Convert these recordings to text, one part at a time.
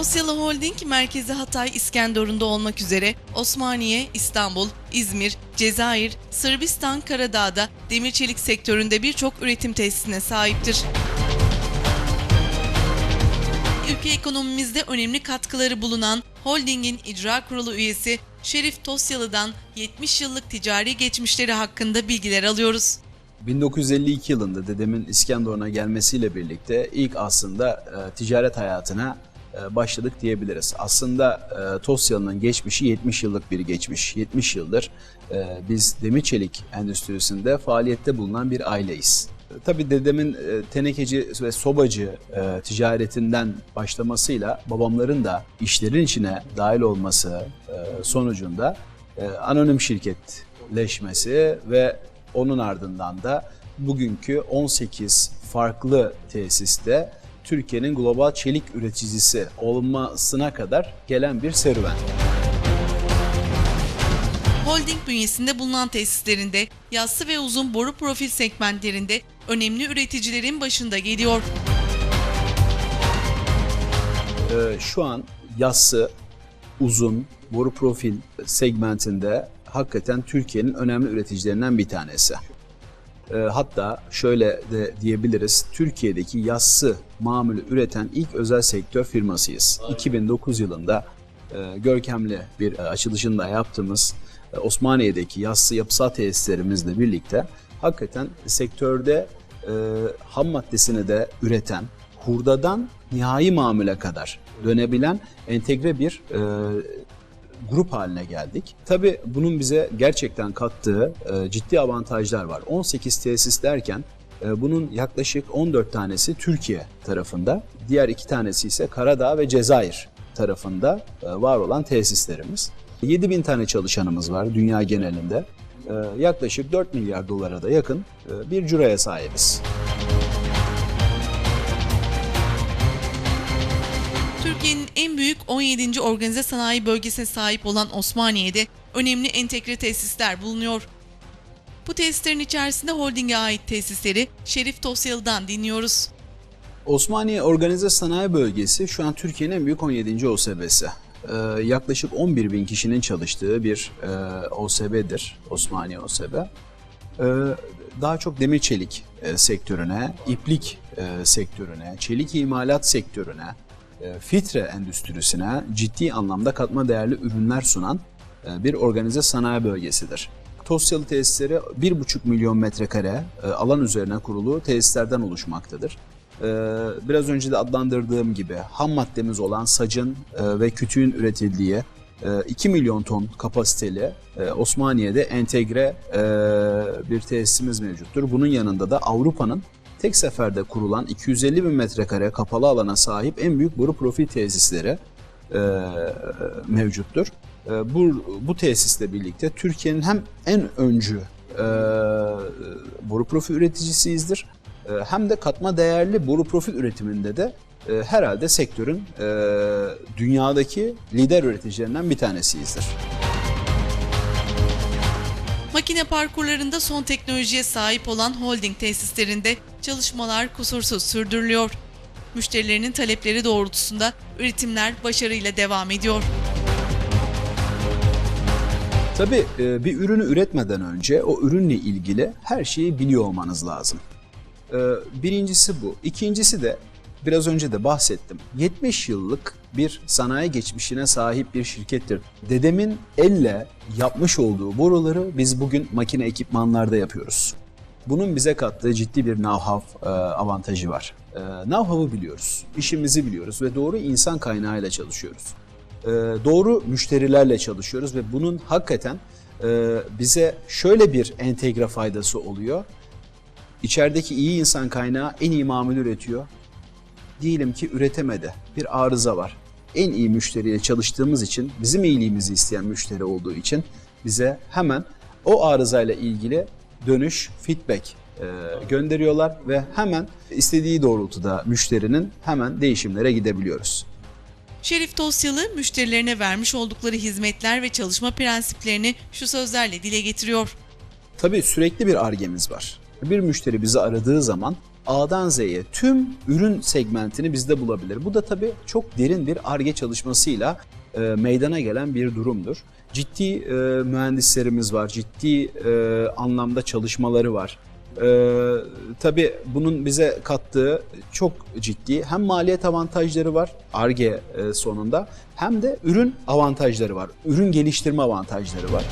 Tosyalı Holding merkezi Hatay İskenderun'da olmak üzere Osmaniye, İstanbul, İzmir, Cezayir, Sırbistan, Karadağ'da demir çelik sektöründe birçok üretim tesisine sahiptir. Ülke ekonomimizde önemli katkıları bulunan holdingin icra kurulu üyesi Şerif Tosyalı'dan 70 yıllık ticari geçmişleri hakkında bilgiler alıyoruz. 1952 yılında dedemin İskenderun'a gelmesiyle birlikte ilk aslında e, ticaret hayatına başladık diyebiliriz. Aslında e, Tosyalı'nın geçmişi 70 yıllık bir geçmiş. 70 yıldır e, biz demir çelik endüstrisinde faaliyette bulunan bir aileyiz. E, Tabii dedemin e, tenekeci ve sobacı e, ticaretinden başlamasıyla babamların da işlerin içine dahil olması e, sonucunda e, anonim şirketleşmesi ve onun ardından da bugünkü 18 farklı tesiste Türkiye'nin global çelik üreticisi olmasına kadar gelen bir serüven. Holding bünyesinde bulunan tesislerinde yassı ve uzun boru profil segmentlerinde önemli üreticilerin başında geliyor. Ee, şu an yassı, uzun, boru profil segmentinde hakikaten Türkiye'nin önemli üreticilerinden bir tanesi. Ee, hatta şöyle de diyebiliriz, Türkiye'deki yassı mamülü üreten ilk özel sektör firmasıyız. 2009 yılında e, görkemli bir e, açılışını da yaptığımız e, Osmaniye'deki yassı yapısal tesislerimizle birlikte hakikaten sektörde e, ham maddesini de üreten, hurdadan nihai mamule kadar dönebilen entegre bir e, grup haline geldik. Tabii bunun bize gerçekten kattığı e, ciddi avantajlar var. 18 tesis derken e, bunun yaklaşık 14 tanesi Türkiye tarafında, diğer iki tanesi ise Karadağ ve Cezayir tarafında e, var olan tesislerimiz. 7000 tane çalışanımız var dünya genelinde. E, yaklaşık 4 milyar dolara da yakın e, bir cüraya sahibiz. Büyük 17. organize sanayi bölgesine sahip olan Osmaniye'de önemli entegre tesisler bulunuyor. Bu tesislerin içerisinde holdinge ait tesisleri Şerif Tosyalı'dan dinliyoruz. Osmaniye Organize Sanayi Bölgesi şu an Türkiye'nin en büyük 17. OSB'si. Ee, yaklaşık 11 bin kişinin çalıştığı bir e, OSB'dir, Osmaniye OSB. Ee, daha çok demir çelik e, sektörüne, iplik e, sektörüne, çelik imalat sektörüne, fitre endüstrisine ciddi anlamda katma değerli ürünler sunan e, bir organize sanayi bölgesidir. Tosyalı tesisleri 1,5 milyon metrekare e, alan üzerine kurulu tesislerden oluşmaktadır. Biraz önce de adlandırdığım gibi ham maddemiz olan sacın e, ve kütüğün üretildiği e, 2 milyon ton kapasiteli e, Osmaniye'de entegre e, bir tesisimiz mevcuttur. Bunun yanında da Avrupa'nın tek seferde kurulan 250 bin metrekare kapalı alana sahip en büyük boru profil tesisleri e, mevcuttur. E, bu, bu tesisle birlikte Türkiye'nin hem en öncü e, boru profil üreticisiyizdir e, hem de katma değerli boru profil üretiminde de e, herhalde sektörün e, dünyadaki lider üreticilerinden bir tanesiyizdir. Makine parkurlarında son teknolojiye sahip olan holding tesislerinde çalışmalar kusursuz sürdürülüyor. Müşterilerinin talepleri doğrultusunda üretimler başarıyla devam ediyor. Tabii e, bir ürünü üretmeden önce o ürünle ilgili her şeyi biliyor olmanız lazım. E, Birincisi bu. İkincisi de biraz önce de bahsettim. 70 yıllık bir sanayi geçmişine sahip bir şirkettir. Dedemin elle yapmış olduğu boruları biz bugün makine ekipmanlarda yapıyoruz. Bunun bize kattığı ciddi bir know-how e, avantajı var. E, know-how'ı biliyoruz, işimizi biliyoruz ve doğru insan kaynağıyla çalışıyoruz. E, doğru müşterilerle çalışıyoruz ve bunun hakikaten e, bize şöyle bir entegre faydası oluyor. İçerideki iyi insan kaynağı en iyi mamul üretiyor. Diyelim ki üretemedi. Bir arıza var. En iyi müşteriyle çalıştığımız için, bizim iyiliğimizi isteyen müşteri olduğu için bize hemen o arızayla ilgili dönüş, feedback e, gönderiyorlar ve hemen istediği doğrultuda müşterinin hemen değişimlere gidebiliyoruz. Şerif Tosyalı müşterilerine vermiş oldukları hizmetler ve çalışma prensiplerini şu sözlerle dile getiriyor. Tabii sürekli bir argemiz var. Bir müşteri bizi aradığı zaman A'dan Z'ye tüm ürün segmentini bizde bulabilir. Bu da tabii çok derin bir ARGE çalışmasıyla e, meydana gelen bir durumdur. Ciddi e, mühendislerimiz var, ciddi e, anlamda çalışmaları var. Ee, tabii bunun bize kattığı çok ciddi hem maliyet avantajları var ARGE e, sonunda hem de ürün avantajları var. Ürün geliştirme avantajları var.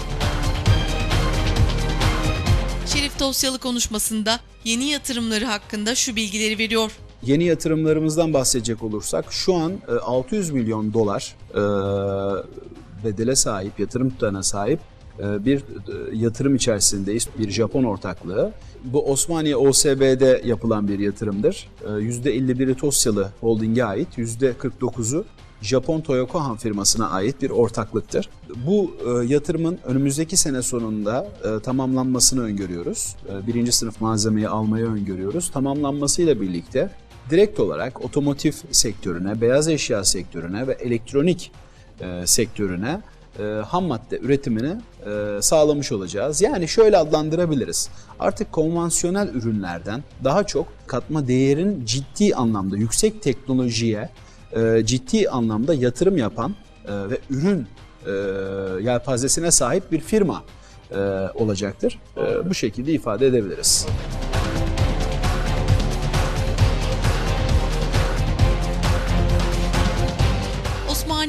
Şerif Tosyalı konuşmasında yeni yatırımları hakkında şu bilgileri veriyor. Yeni yatırımlarımızdan bahsedecek olursak şu an e, 600 milyon dolar e, bedele sahip, yatırım tutarına sahip e, bir e, yatırım içerisindeyiz. Bir Japon ortaklığı. Bu Osmaniye OSB'de yapılan bir yatırımdır. E, %51'i Tosyalı Holding'e ait, %49'u Japon Toyokohan firmasına ait bir ortaklıktır. Bu e, yatırımın önümüzdeki sene sonunda e, tamamlanmasını öngörüyoruz. E, birinci sınıf malzemeyi almayı öngörüyoruz. Tamamlanmasıyla birlikte direkt olarak otomotiv sektörüne, beyaz eşya sektörüne ve elektronik e, sektörüne e, ham madde üretimini e, sağlamış olacağız. Yani şöyle adlandırabiliriz. Artık konvansiyonel ürünlerden daha çok katma değerin ciddi anlamda yüksek teknolojiye e, ciddi anlamda yatırım yapan e, ve ürün e, yelpazesine sahip bir firma e, olacaktır. E, bu şekilde ifade edebiliriz.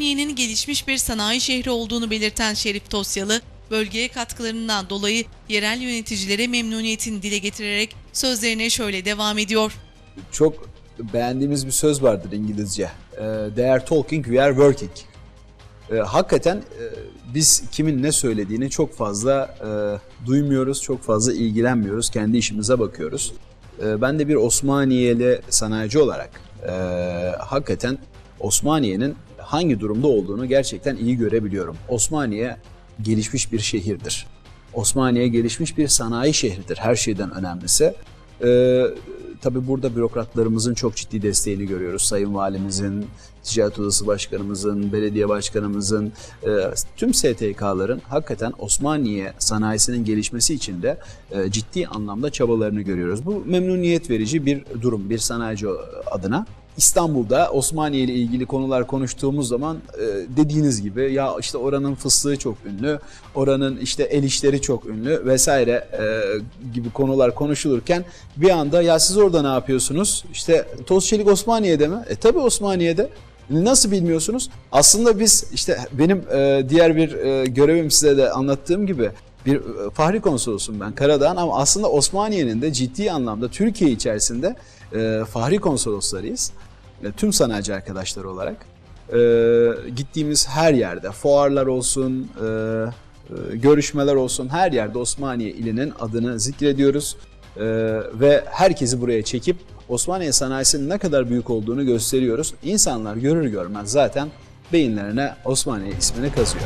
Osmaniye'nin gelişmiş bir sanayi şehri olduğunu belirten Şerif Tosyalı, bölgeye katkılarından dolayı yerel yöneticilere memnuniyetini dile getirerek sözlerine şöyle devam ediyor. Çok beğendiğimiz bir söz vardır İngilizce. E, They are talking, we are working. E, hakikaten e, biz kimin ne söylediğini çok fazla e, duymuyoruz, çok fazla ilgilenmiyoruz. Kendi işimize bakıyoruz. E, ben de bir Osmaniyeli sanayici olarak e, hakikaten Osmaniye'nin hangi durumda olduğunu gerçekten iyi görebiliyorum. Osmaniye gelişmiş bir şehirdir. Osmaniye gelişmiş bir sanayi şehridir her şeyden önemlisi. Ee, tabii burada bürokratlarımızın çok ciddi desteğini görüyoruz. Sayın Valimizin, Ticaret Odası Başkanımızın, belediye başkanımızın, e, tüm STK'ların hakikaten Osmaniye sanayisinin gelişmesi için de e, ciddi anlamda çabalarını görüyoruz. Bu memnuniyet verici bir durum bir sanayici adına. İstanbul'da Osmaniye ile ilgili konular konuştuğumuz zaman e, dediğiniz gibi ya işte oranın fıstığı çok ünlü, oranın işte el işleri çok ünlü vesaire e, gibi konular konuşulurken bir anda ya siz orada ne yapıyorsunuz? İşte Toz Çelik Osmaniye'de mi? E tabi Osmaniye'de. Nasıl bilmiyorsunuz? Aslında biz işte benim e, diğer bir görevim size de anlattığım gibi bir e, fahri konsolosum ben Karadağ'ın ama aslında Osmaniye'nin de ciddi anlamda Türkiye içerisinde e, fahri konsoloslarıyız. E, tüm sanayici arkadaşlar olarak. E, gittiğimiz her yerde fuarlar olsun, e, e, görüşmeler olsun her yerde Osmaniye ilinin adını zikrediyoruz. E, ve herkesi buraya çekip Osmaniye sanayisinin ne kadar büyük olduğunu gösteriyoruz. İnsanlar görür görmez zaten beyinlerine Osmaniye ismini kazıyor.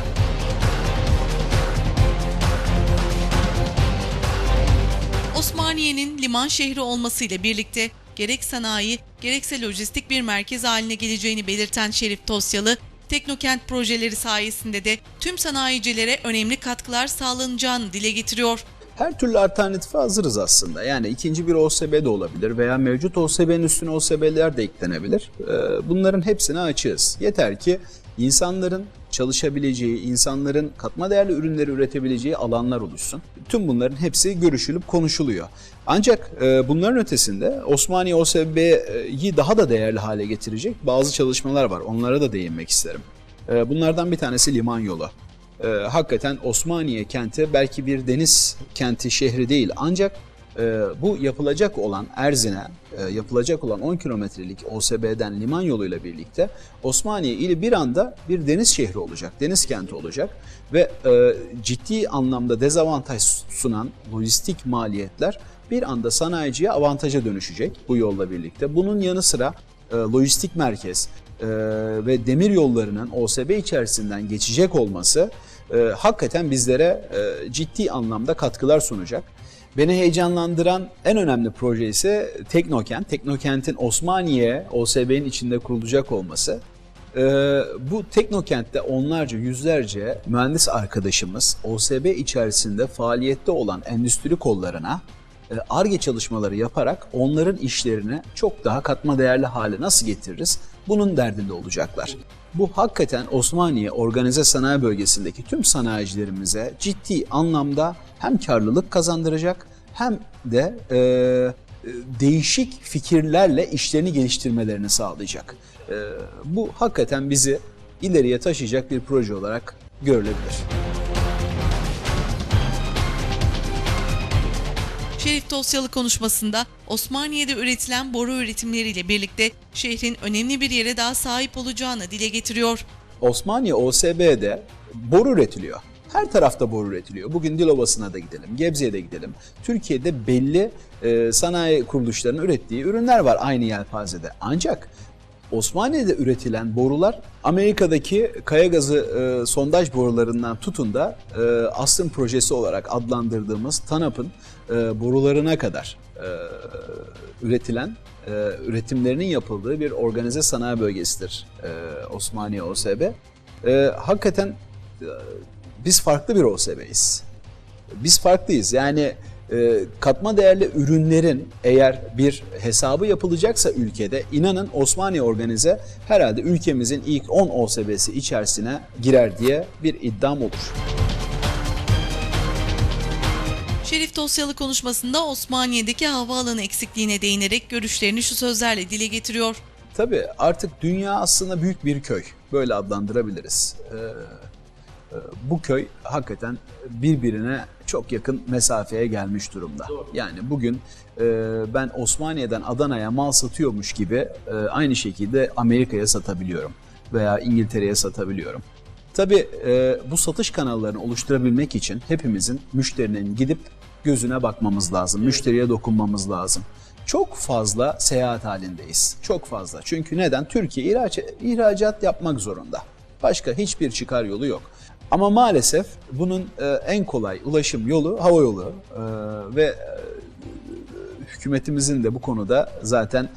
Liman şehri olmasıyla birlikte gerek sanayi gerekse lojistik bir merkez haline geleceğini belirten Şerif Tosyalı, Teknokent projeleri sayesinde de tüm sanayicilere önemli katkılar sağlanacağını dile getiriyor. Her türlü alternatife hazırız aslında. Yani ikinci bir OSB de olabilir veya mevcut OSB'nin üstüne OSB'ler de eklenebilir. Ee, Bunların hepsine açığız. Yeter ki insanların çalışabileceği, insanların katma değerli ürünleri üretebileceği alanlar oluşsun. Tüm bunların hepsi görüşülüp konuşuluyor. Ancak e, bunların ötesinde Osmaniye OSB'yi daha da değerli hale getirecek bazı çalışmalar var. Onlara da değinmek isterim. E, Bunlardan bir tanesi liman yolu. E, hakikaten Osmaniye kenti belki bir deniz kenti şehri değil ancak e, bu yapılacak olan Erzin'e e, yapılacak olan 10 kilometrelik OSB'den liman yoluyla birlikte Osmaniye ili bir anda bir deniz şehri olacak, deniz kenti olacak ve e, ciddi anlamda dezavantaj sunan lojistik maliyetler bir anda sanayiciye avantaja dönüşecek bu yolla birlikte. Bunun yanı sıra e, lojistik merkez e, ve demir yollarının OSB içerisinden geçecek olması e, hakikaten bizlere e, ciddi anlamda katkılar sunacak. Beni heyecanlandıran en önemli proje ise Teknokent. Teknokent'in Osmaniye, OSB'nin içinde kurulacak olması. Ee, bu Teknokent'te onlarca, yüzlerce mühendis arkadaşımız OSB içerisinde faaliyette olan endüstri kollarına ARGE çalışmaları yaparak onların işlerini çok daha katma değerli hale nasıl getiririz? Bunun derdinde olacaklar. Bu hakikaten Osmaniye Organize Sanayi Bölgesi'ndeki tüm sanayicilerimize ciddi anlamda hem karlılık kazandıracak hem de e, e, değişik fikirlerle işlerini geliştirmelerini sağlayacak. E, bu hakikaten bizi ileriye taşıyacak bir proje olarak görülebilir. Şerif Dosyalı konuşmasında Osmaniye'de üretilen boru üretimleriyle birlikte şehrin önemli bir yere daha sahip olacağını dile getiriyor. Osmaniye OSB'de boru üretiliyor. Her tarafta boru üretiliyor. Bugün Dilovası'na da gidelim, Gebze'ye de gidelim. Türkiye'de belli e, sanayi kuruluşlarının ürettiği ürünler var aynı yelpazede. Ancak Osmaniye'de üretilen borular Amerika'daki kaya gazı e, sondaj borularından tutun da e, Asım projesi olarak adlandırdığımız TANAP'ın e, borularına kadar e, üretilen, e, üretimlerinin yapıldığı bir organize sanayi bölgesidir e, Osmaniye OSB. E, hakikaten e, biz farklı bir OSB'yiz. Biz farklıyız. Yani e, katma değerli ürünlerin eğer bir hesabı yapılacaksa ülkede inanın Osmaniye Organize herhalde ülkemizin ilk 10 OSB'si içerisine girer diye bir iddiam olur. Şerif Dosyalı konuşmasında Osmaniye'deki havaalanı eksikliğine değinerek görüşlerini şu sözlerle dile getiriyor. Tabii artık dünya aslında büyük bir köy. Böyle adlandırabiliriz. Ee, e, bu köy hakikaten birbirine çok yakın mesafeye gelmiş durumda. Yani bugün e, ben Osmaniye'den Adana'ya mal satıyormuş gibi e, aynı şekilde Amerika'ya satabiliyorum veya İngiltere'ye satabiliyorum. Tabii e, bu satış kanallarını oluşturabilmek için hepimizin müşterinin gidip gözüne bakmamız lazım, müşteriye dokunmamız lazım. Çok fazla seyahat halindeyiz. Çok fazla. Çünkü neden? Türkiye ihraç, ihracat yapmak zorunda. Başka hiçbir çıkar yolu yok. Ama maalesef bunun e, en kolay ulaşım yolu hava yolu E, ve e, hükümetimizin de bu konuda zaten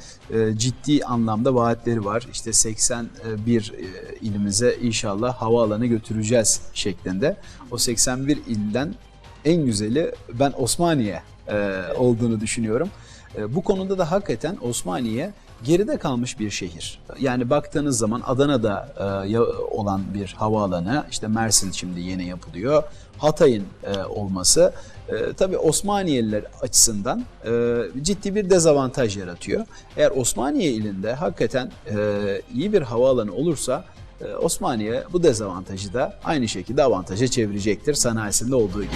ciddi anlamda vaatleri var. İşte 81 e, ilimize inşallah havaalanı götüreceğiz şeklinde. O 81 ilden en güzeli ben Osmaniye e, olduğunu düşünüyorum. E, bu konuda da hakikaten Osmaniye geride kalmış bir şehir. Yani baktığınız zaman Adana'da e, olan bir havaalanı, işte Mersin şimdi yeni yapılıyor. Hatay'ın e, olması e, tabii Osmaniyeliler açısından e, ciddi bir dezavantaj yaratıyor. Eğer Osmaniye ilinde hakikaten e, iyi bir havaalanı olursa Osmaniye bu dezavantajı da aynı şekilde avantaja çevirecektir sanayisinde olduğu gibi.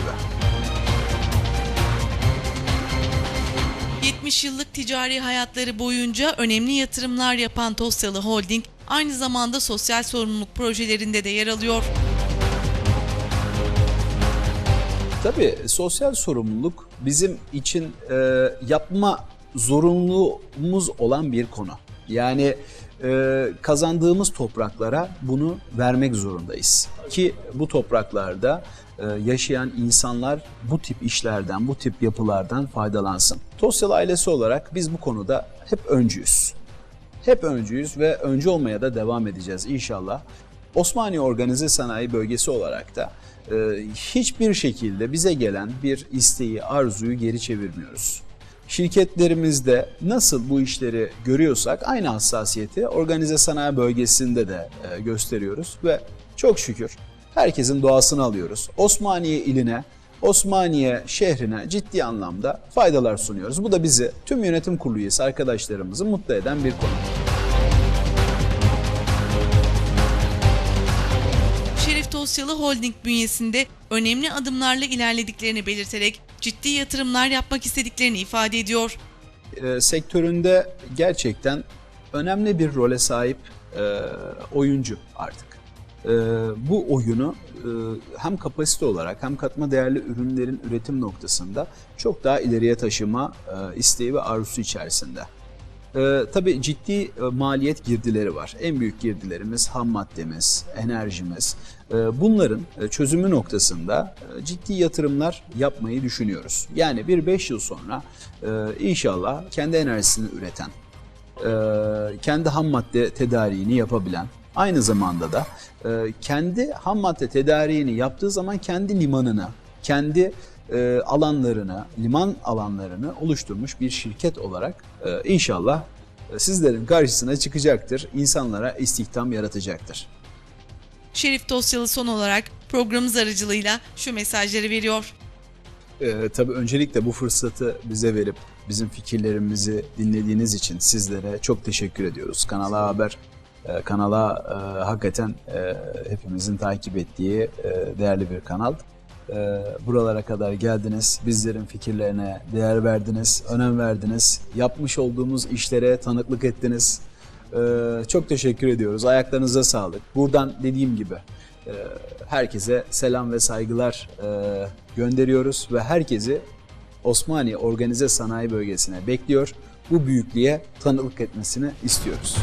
70 yıllık ticari hayatları boyunca önemli yatırımlar yapan Tosyalı Holding aynı zamanda sosyal sorumluluk projelerinde de yer alıyor. Tabii sosyal sorumluluk bizim için e, yapma zorunluluğumuz olan bir konu. Yani e, kazandığımız topraklara bunu vermek zorundayız. Ki bu topraklarda e, yaşayan insanlar bu tip işlerden, bu tip yapılardan faydalansın. Tosyalı ailesi olarak biz bu konuda hep öncüyüz. Hep öncüyüz ve öncü olmaya da devam edeceğiz inşallah. Osmaniye Organize Sanayi Bölgesi olarak da e, hiçbir şekilde bize gelen bir isteği, arzuyu geri çevirmiyoruz. Şirketlerimizde nasıl bu işleri görüyorsak aynı hassasiyeti organize sanayi bölgesinde de e, gösteriyoruz ve çok şükür herkesin doğasını alıyoruz. Osmaniye iline, Osmaniye şehrine ciddi anlamda faydalar sunuyoruz. Bu da bizi tüm yönetim kurulu üyesi arkadaşlarımızı mutlu eden bir konu. Şerif Dosyalı Holding bünyesinde önemli adımlarla ilerlediklerini belirterek ciddi yatırımlar yapmak istediklerini ifade ediyor. e, sektöründe gerçekten önemli bir role sahip e, oyuncu artık. E, bu oyunu e, hem kapasite olarak hem katma değerli ürünlerin üretim noktasında çok daha ileriye taşıma e, isteği ve arzusu içerisinde. Ee, tabii ciddi e, maliyet girdileri var. En büyük girdilerimiz ham maddemiz, enerjimiz. Ee, bunların e, çözümü noktasında e, ciddi yatırımlar yapmayı düşünüyoruz. Yani bir 5 yıl sonra e, inşallah kendi enerjisini üreten, e, kendi ham madde tedariğini yapabilen, aynı zamanda da e, kendi ham madde tedariğini yaptığı zaman kendi limanını, kendi e, alanlarını, liman alanlarını oluşturmuş bir şirket olarak e, inşallah e, sizlerin karşısına çıkacaktır. İnsanlara istihdam yaratacaktır. Şerif Dosyalı son olarak programımız aracılığıyla şu mesajları veriyor. Ee, tabii öncelikle bu fırsatı bize verip bizim fikirlerimizi dinlediğiniz için sizlere çok teşekkür ediyoruz. Kanala Haber, e, kanala e, hakikaten e, hepimizin takip ettiği e, değerli bir kanal. E, buralara kadar geldiniz, bizlerin fikirlerine değer verdiniz, önem verdiniz, yapmış olduğumuz işlere tanıklık ettiniz. E, çok teşekkür ediyoruz, ayaklarınıza sağlık. Buradan dediğim gibi e, herkese selam ve saygılar e, gönderiyoruz ve herkesi Osmaniye Organize Sanayi Bölgesi'ne bekliyor. Bu büyüklüğe tanıklık etmesini istiyoruz.